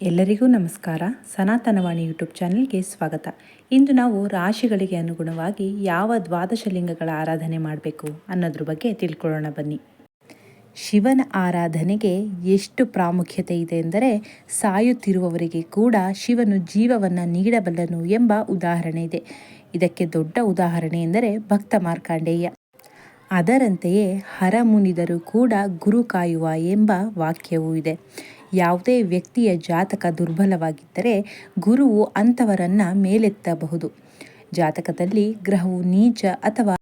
ಎಲ್ಲರಿಗೂ ನಮಸ್ಕಾರ. ಸನಾತನವಾಣಿ ಯೂಟ್ಯೂಬ್ ಚಾನೆಲ್ಗೆ ಸ್ವಾಗತ. ಇಂದು ನಾವು ರಾಶಿಗಳಿಗೆ ಅನುಗುಣವಾಗಿ ಯಾವ ದ್ವಾದಶ ಲಿಂಗಗಳ ಆರಾಧನೆ ಮಾಡಬೇಕು ಅನ್ನೋದ್ರ ಬಗ್ಗೆ ತಿಳ್ಕೊಳ್ಳೋಣ ಬನ್ನಿ. ಶಿವನ ಆರಾಧನೆಗೆ ಎಷ್ಟು ಪ್ರಾಮುಖ್ಯತೆ ಇದೆ ಎಂದರೆ ಸಾಯುತ್ತಿರುವವರಿಗೆ ಕೂಡ ಶಿವನು ಜೀವವನ್ನು ನೀಡಬಲ್ಲನು ಎಂಬ ಉದಾಹರಣೆ ಇದೆ. ಇದಕ್ಕೆ ದೊಡ್ಡ ಉದಾಹರಣೆ ಎಂದರೆ ಭಕ್ತ ಮಾರ್ಕಾಂಡೇಯ. ಅದರಂತೆಯೇ ಹರ ಮುನಿದರು ಕೂಡ ಗುರು ಕಾಯುವ ಎಂಬ ವಾಕ್ಯವೂ ಇದೆ. ಯಾವುದೇ ವ್ಯಕ್ತಿಯ ಜಾತಕ ದುರ್ಬಲವಾಗಿದ್ದರೆ ಗುರುವು ಅಂಥವರನ್ನು ಮೇಲೆತ್ತಬಹುದು. ಜಾತಕದಲ್ಲಿ ಗ್ರಹವು ನೀಚ ಅಥವಾ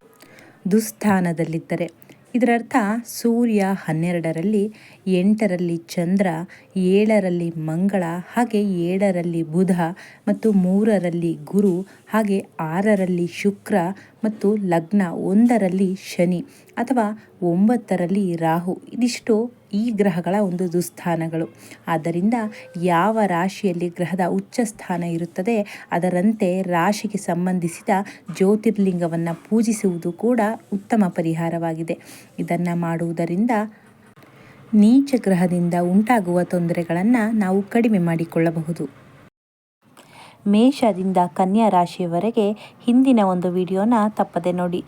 ದುಸ್ಥಾನದಲ್ಲಿದ್ದರೆ. ಇದರರ್ಥ ಸೂರ್ಯ ಹನ್ನೆರಡರಲ್ಲಿ, ಎಂಟರಲ್ಲಿ ಚಂದ್ರ, ಏಳರಲ್ಲಿ ಮಂಗಳ, ಹಾಗೆ ಏಳರಲ್ಲಿ ಬುಧ ಮತ್ತು ಮೂರರಲ್ಲಿ ಗುರು, ಹಾಗೆ ಆರರಲ್ಲಿ ಶುಕ್ರ ಮತ್ತು ಲಗ್ನ ಒಂದರಲ್ಲಿ ಶನಿ ಅಥವಾ ಒಂಬತ್ತರಲ್ಲಿ ರಾಹು. ಇದಿಷ್ಟು ಈ ಗ್ರಹಗಳ ಒಂದು ದುಸ್ಥಾನಗಳು. ಆದ್ದರಿಂದ ಯಾವ ರಾಶಿಯಲ್ಲಿ ಗ್ರಹದ ಉಚ್ಚ ಸ್ಥಾನ ಇರುತ್ತದೆ, ಅದರಂತೆ ರಾಶಿಗೆ ಸಂಬಂಧಿಸಿದ ಜ್ಯೋತಿರ್ಲಿಂಗವನ್ನು ಪೂಜಿಸುವುದು ಕೂಡ ಉತ್ತಮ ಪರಿಹಾರವಾಗಿದೆ. ಇದನ್ನು ಮಾಡುವುದರಿಂದ ನೀಚ ಗ್ರಹದಿಂದ ಉಂಟಾಗುವ ತೊಂದರೆಗಳನ್ನು ನಾವು ಕಡಿಮೆ ಮಾಡಿಕೊಳ್ಳಬಹುದು. ಮೇಷದಿಂದ ಕನ್ಯಾ ರಾಶಿಯವರೆಗೆ ಹಿಂದಿನ ಒಂದು ವಿಡಿಯೋನ ತಪ್ಪದೆ ನೋಡಿ.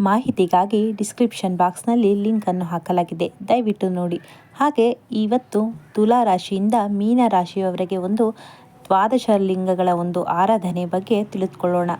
ಮಾಹಿತಿಗಾಗಿ ಡಿಸ್ಕ್ರಿಪ್ಷನ್ ಬಾಕ್ಸ್ನಲ್ಲಿ ಲಿಂಕನ್ನು ಹಾಕಲಾಗಿದೆ. ದಯವಿಟ್ಟು ನೋಡಿ. ಹಾಗೆ ಇವತ್ತು ತುಲಾ ರಾಶಿಯಿಂದ ಮೀನ ರಾಶಿಯವರೆಗೆ ಒಂದು ದ್ವಾದಶ ಲಿಂಗಗಳ ಒಂದು ಆರಾಧನೆ ಬಗ್ಗೆ ತಿಳಿದುಕೊಳ್ಳೋಣ.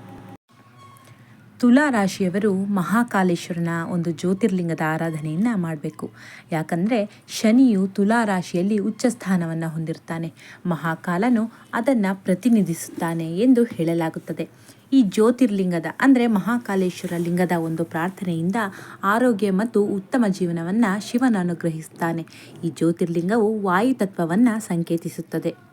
ತುಲಾ ರಾಶಿಯವರು ಮಹಾಕಾಲೇಶ್ವರನ ಒಂದು ಜ್ಯೋತಿರ್ಲಿಂಗದ ಆರಾಧನೆಯನ್ನು ಮಾಡಬೇಕು. ಯಾಕಂದರೆ ಶನಿಯು ತುಲಾ ರಾಶಿಯಲ್ಲಿ ಉಚ್ಚ ಸ್ಥಾನವನ್ನು ಹೊಂದಿರ್ತಾನೆ. ಮಹಾಕಾಲನು ಅದನ್ನು ಪ್ರತಿನಿಧಿಸುತ್ತಾನೆ ಎಂದು ಹೇಳಲಾಗುತ್ತದೆ. ಈ ಜ್ಯೋತಿರ್ಲಿಂಗದ, ಅಂದರೆ ಮಹಾಕಾಲೇಶ್ವರ ಲಿಂಗದ ಒಂದು ಪ್ರಾರ್ಥನೆಯಿಂದ ಆರೋಗ್ಯ ಮತ್ತು ಉತ್ತಮ ಜೀವನವನ್ನು ಶಿವನ ಅನುಗ್ರಹಿಸುತ್ತಾನೆ. ಈ ಜ್ಯೋತಿರ್ಲಿಂಗವು ವಾಯುತತ್ವವನ್ನು ಸಂಕೇತಿಸುತ್ತದೆ.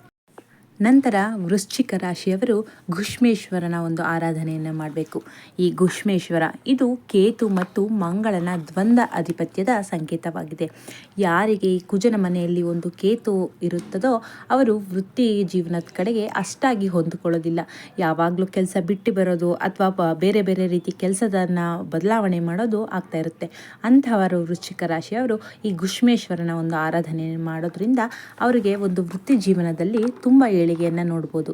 ನಂತರ ವೃಶ್ಚಿಕ ರಾಶಿಯವರು ಘುಷ್ಮೇಶ್ವರನ ಒಂದು ಆರಾಧನೆಯನ್ನು ಮಾಡಬೇಕು. ಈ ಘುಷ್ಮೇಶ್ವರ, ಇದು ಕೇತು ಮತ್ತು ಮಂಗಳನ ದ್ವಂದ್ವ ಅಧಿಪತ್ಯದ ಸಂಕೇತವಾಗಿದೆ. ಯಾರಿಗೆ ಈ ಕುಜನ ಮನೆಯಲ್ಲಿ ಒಂದು ಕೇತು ಇರುತ್ತದೋ ಅವರು ವೃತ್ತಿ ಜೀವನದ ಕಡೆಗೆ ಅಷ್ಟಾಗಿ ಹೊಂದಿಕೊಳ್ಳೋದಿಲ್ಲ. ಯಾವಾಗಲೂ ಕೆಲಸ ಬಿಟ್ಟು ಬರೋದು ಅಥವಾ ಬೇರೆ ಬೇರೆ ರೀತಿ ಕೆಲಸದನ್ನು ಬದಲಾವಣೆ ಮಾಡೋದು ಆಗ್ತಾ ಇರುತ್ತೆ. ಅಂಥವರು ವೃಶ್ಚಿಕ ರಾಶಿಯವರು ಈ ಘುಷ್ಮೇಶ್ವರನ ಒಂದು ಆರಾಧನೆ ಮಾಡೋದ್ರಿಂದ ಅವರಿಗೆ ಒಂದು ವೃತ್ತಿ ಜೀವನದಲ್ಲಿ ತುಂಬ ಏಳಿಗೆಯನ್ನು ನೋಡ್ಬೋದು.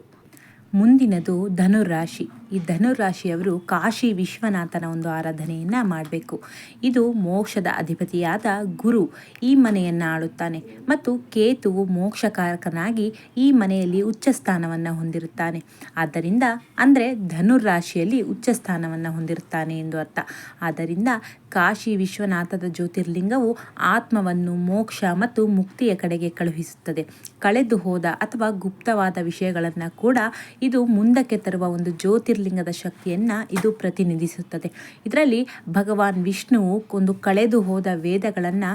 ಮುಂದಿನದು ಧನುರಾಶಿ. ಈ ಧನುರಾಶಿಯವರು ಕಾಶಿ ವಿಶ್ವನಾಥನ ಒಂದು ಆರಾಧನೆಯನ್ನು ಮಾಡಬೇಕು. ಇದು ಮೋಕ್ಷದ ಅಧಿಪತಿಯಾದ ಗುರು ಈ ಮನೆಯನ್ನು ಆಳುತ್ತಾನೆ ಮತ್ತು ಕೇತುವು ಮೋಕ್ಷಕಾರಕನಾಗಿ ಈ ಮನೆಯಲ್ಲಿ ಉಚ್ಚ ಸ್ಥಾನವನ್ನು ಹೊಂದಿರುತ್ತಾನೆ. ಆದ್ದರಿಂದ ಅಂದರೆ ಧನುರಾಶಿಯಲ್ಲಿ ಉಚ್ಚ ಸ್ಥಾನವನ್ನು ಹೊಂದಿರುತ್ತಾನೆ ಎಂದು ಅರ್ಥ. ಆದ್ದರಿಂದ ಕಾಶಿ ವಿಶ್ವನಾಥದ ಜ್ಯೋತಿರ್ಲಿಂಗವು ಆತ್ಮವನ್ನು ಮೋಕ್ಷ ಮತ್ತು ಮುಕ್ತಿಯ ಕಡೆಗೆ ಕಳುಹಿಸುತ್ತದೆ. ಕಳೆದು ಹೋದ ಅಥವಾ ಗುಪ್ತವಾದ ವಿಷಯಗಳನ್ನು ಕೂಡ ಇದು ಮುಂದಕ್ಕೆ ತರುವ ಒಂದು ಜ್ಯೋತಿರ್ಲಿಂಗದ ಶಕ್ತಿಯನ್ನು ಇದು ಪ್ರತಿನಿಧಿಸುತ್ತದೆ. ಇದರಲ್ಲಿ ಭಗವಾನ್ ವಿಷ್ಣುವು ಒಂದು ಕಳೆದು ಹೋದ ವೇದಗಳನ್ನು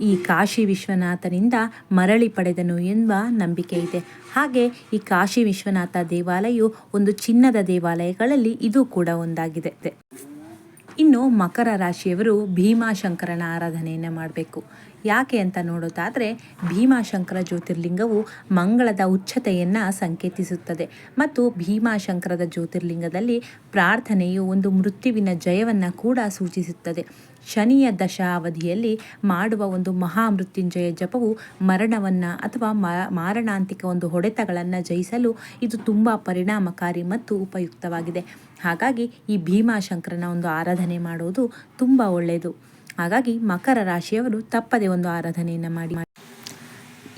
ಈ ಕಾಶಿ ವಿಶ್ವನಾಥನಿಂದ ಮರಳಿ ಪಡೆದನು ಎಂಬ ನಂಬಿಕೆ ಇದೆ. ಹಾಗೆ ಈ ಕಾಶಿ ವಿಶ್ವನಾಥ ದೇವಾಲಯವು ಒಂದು ಚಿನ್ನದ ದೇವಾಲಯಗಳಲ್ಲಿ ಇದು ಕೂಡ ಒಂದಾಗಿದೆ. ಇನ್ನು ಮಕರ ರಾಶಿಯವರು ಭೀಮಾಶಂಕರನ ಆರಾಧನೆಯನ್ನು ಮಾಡಬೇಕು. ಯಾಕೆ ಅಂತ ನೋಡೋದಾದರೆ ಭೀಮಾಶಂಕರ ಜ್ಯೋತಿರ್ಲಿಂಗವು ಮಂಗಳದ ಉಚ್ಚತೆಯನ್ನು ಸಂಕೇತಿಸುತ್ತದೆ. ಮತ್ತು ಭೀಮಾಶಂಕರದ ಜ್ಯೋತಿರ್ಲಿಂಗದಲ್ಲಿ ಪ್ರಾರ್ಥನೆಯು ಒಂದು ಮೃತ್ಯುವಿನ ಜಯವನ್ನು ಕೂಡ ಸೂಚಿಸುತ್ತದೆ. ಶನಿಯ ದಶಾವಧಿಯಲ್ಲಿ ಮಾಡುವ ಒಂದು ಮಹಾಮೃತ್ಯುಂಜಯ ಜಪವು ಮರಣವನ್ನು ಅಥವಾ ಮಾರಣಾಂತಿಕ ಒಂದು ಹೊಡೆತಗಳನ್ನು ಜಯಿಸಲು ಇದು ತುಂಬ ಪರಿಣಾಮಕಾರಿ ಮತ್ತು ಉಪಯುಕ್ತವಾಗಿದೆ. ಹಾಗಾಗಿ ಈ ಭೀಮಾಶಂಕರನ ಒಂದು ಆರಾಧನೆ ಮಾಡುವುದು ತುಂಬ ಒಳ್ಳೆಯದು. ಹಾಗಾಗಿ ಮಕರ ರಾಶಿಯವರು ತಪ್ಪದೆ ಒಂದು ಆರಾಧನೆಯನ್ನು ಮಾಡಿ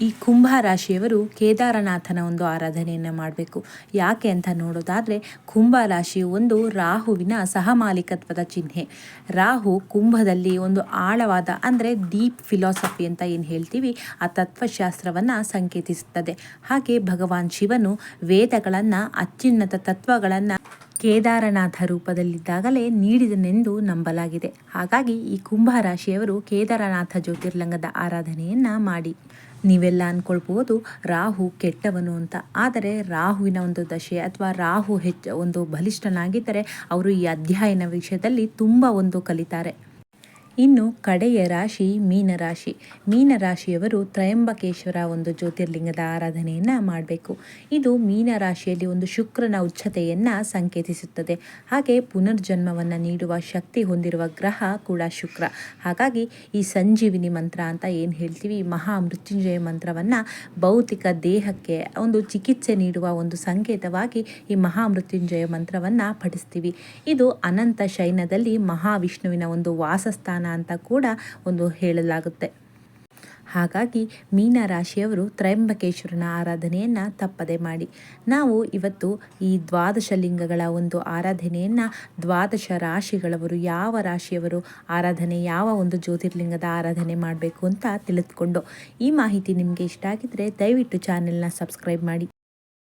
ಈ ಕುಂಭ ರಾಶಿಯವರು ಕೇದಾರನಾಥನ ಒಂದು ಆರಾಧನೆಯನ್ನು ಮಾಡಬೇಕು. ಯಾಕೆ ಅಂತ ನೋಡೋದಾದರೆ ಕುಂಭ ರಾಶಿಯು ಒಂದು ರಾಹುವಿನ ಸಹಮಾಲಿಕತ್ವದ ಚಿಹ್ನೆ. ರಾಹು ಕುಂಭದಲ್ಲಿ ಒಂದು ಆಳವಾದ ಅಂದರೆ ಡೀಪ್ ಫಿಲಾಸಫಿ ಅಂತ ಏನು ಹೇಳ್ತೀವಿ? ಆ ತತ್ವಶಾಸ್ತ್ರವನ್ನು ಸಂಕೇತಿಸುತ್ತದೆ. ಹಾಗೆ ಭಗವಾನ್ ಶಿವನು ವೇದಗಳನ್ನು, ಅತ್ಯುನ್ನತ ತತ್ವಗಳನ್ನು ಕೇದಾರನಾಥ ರೂಪದಲ್ಲಿದ್ದಾಗಲೇ ನೀಡಿದನೆಂದು ನಂಬಲಾಗಿದೆ. ಹಾಗಾಗಿ ಈ ಕುಂಭ ರಾಶಿಯವರು ಕೇದಾರನಾಥ ಜ್ಯೋತಿರ್ಲಿಂಗದ ಆರಾಧನೆಯನ್ನು ಮಾಡಿ. ನೀವೆಲ್ಲ ಅಂದ್ಕೊಳ್ಬೋದು ರಾಹು ಕೆಟ್ಟವನು ಅಂತ. ಆದರೆ ರಾಹುವಿನ ಒಂದು ದಶೆ ಅಥವಾ ರಾಹು ಹೆಚ್ಚು, ಒಂದು ಬಲಿಷ್ಠನಾಗಿದ್ದರೆ ಅವರು ಈ ಅಧ್ಯಯನ ವಿಷಯದಲ್ಲಿ ತುಂಬ ಒಂದು ಕಲಿತಾರೆ. ಇನ್ನು ಕಡೆಯ ರಾಶಿ ಮೀನರಾಶಿ ಮೀನರಾಶಿಯವರು ತ್ರಯಂಬಕೇಶ್ವರ ಒಂದು ಜ್ಯೋತಿರ್ಲಿಂಗದ ಆರಾಧನೆಯನ್ನು ಮಾಡಬೇಕು. ಇದು ಮೀನರಾಶಿಯಲ್ಲಿ ಒಂದು ಶುಕ್ರನ ಉಚ್ಛತೆಯನ್ನು ಸಂಕೇತಿಸುತ್ತದೆ. ಹಾಗೆ ಪುನರ್ಜನ್ಮವನ್ನು ನೀಡುವ ಶಕ್ತಿ ಹೊಂದಿರುವ ಗ್ರಹ ಕೂಡ ಶುಕ್ರ. ಹಾಗಾಗಿ ಈ ಸಂಜೀವಿನಿ ಮಂತ್ರ ಅಂತ ಏನು ಹೇಳ್ತೀವಿ? ಮಹಾ ಮೃತ್ಯುಂಜಯ ಮಂತ್ರವನ್ನು ಭೌತಿಕ ದೇಹಕ್ಕೆ ಒಂದು ಚಿಕಿತ್ಸೆ ನೀಡುವ ಒಂದು ಸಂಕೇತವಾಗಿ ಈ ಮಹಾಮೃತ್ಯುಂಜಯ ಮಂತ್ರವನ್ನು ಪಠಿಸ್ತೀವಿ. ಇದು ಅನಂತ ಶೈನದಲ್ಲಿ ಮಹಾವಿಷ್ಣುವಿನ ಒಂದು ವಾಸಸ್ಥಾನ ಅಂತ ಕೂಡ ಒಂದು ಹೇಳಲಾಗುತ್ತೆ. ಹಾಗಾಗಿ ಮೀನ ರಾಶಿಯವರು ತ್ರಯಂಬಕೇಶ್ವರನ ಆರಾಧನೆಯನ್ನು ತಪ್ಪದೆ ಮಾಡಿ. ನಾವು ಇವತ್ತು ಈ ದ್ವಾದಶ ಲಿಂಗಗಳ ಒಂದು ಆರಾಧನೆಯನ್ನು ದ್ವಾದಶ ರಾಶಿಗಳವರು, ಯಾವ ರಾಶಿಯವರು ಆರಾಧನೆ, ಯಾವ ಒಂದು ಜ್ಯೋತಿರ್ಲಿಂಗದ ಆರಾಧನೆ ಮಾಡಬೇಕು ಅಂತ ತಿಳಿದುಕೊಂಡು ಈ ಮಾಹಿತಿ ನಿಮಗೆ ಇಷ್ಟ ಆಗಿದ್ದರೆ ದಯವಿಟ್ಟು ಚಾನೆಲ್ನ ಸಬ್ಸ್ಕ್ರೈಬ್ ಮಾಡಿ.